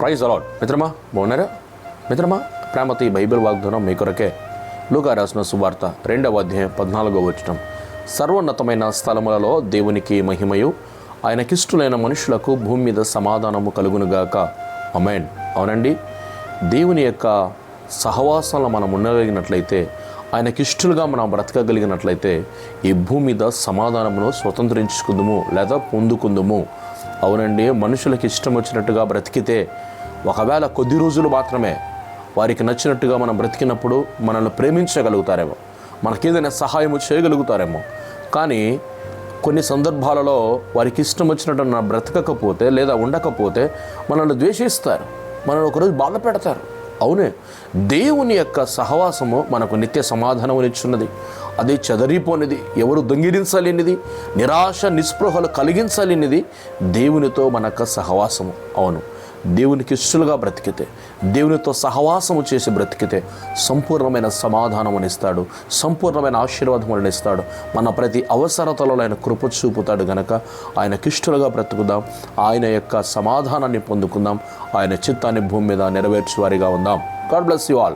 Praise అలాడ్ మిత్రమా బాగున్నారా? మిత్రమా ప్రేమతో ఈ బైబిల్ వాగ్దానం మీ కొరకే. లూకా రాసిన సువార్త రెండవ అధ్యాయం పద్నాలుగో వచ్చటం సర్వోన్నతమైన స్థలములలో దేవునికి మహిమయు ఆయనకిష్టులైన మనుషులకు భూమి మీద సమాధానము కలుగునుగాక. అమెన్ అవునండి. దేవుని యొక్క సహవాసంలో మనం ఉండగలిగినట్లయితే ఆయనకిష్టులుగా మనం బ్రతకగలిగినట్లయితే ఈ భూమి మీద సమాధానమును స్వతంత్రించుకుందుము లేదా పొందుకుందుము. అవునండి మనుషులకు ఇష్టం వచ్చినట్టుగా బ్రతికితే ఒకవేళ కొద్ది రోజులు మాత్రమే వారికి నచ్చినట్టుగా మనం బ్రతికినప్పుడు మనల్ని ప్రేమించగలుగుతారేమో మనకేదైనా సహాయము చేయగలుగుతారేమో. కానీ కొన్ని సందర్భాలలో వారికి ఇష్టం వచ్చినట్టు నా బ్రతకకపోతే లేదా ఉండకపోతే మనల్ని ద్వేషిస్తారు. మనల్ని ఒకరోజు బాధ పెడతారు. అవునే. దేవుని యొక్క సహవాసము మనకు నిత్య సమాధానమునిచ్చున్నది. అది చెదరిపోనిది ఎవరు దొంగిలించలేనిది నిరాశ నిస్పృహలు కలిగించలేనిది దేవునితో మన యొక్క సహవాసము. అవును. దేవునికి ఇష్టలుగా బ్రతికితే దేవునితో సహవాసము చేసి బ్రతికితే సంపూర్ణమైన సమాధానం ఇస్తాడు సంపూర్ణమైన ఆశీర్వాదం ఇస్తాడు. మన ప్రతి అవసరతలో ఆయన కృప చూపుతాడు గనక ఆయనకిష్టలుగా బ్రతుకుదాం ఆయన యొక్క సమాధానాన్ని పొందుకుందాం ఆయన చిత్తాన్ని భూమి మీద నెరవేర్చువారిగా ఉందాం. God bless you all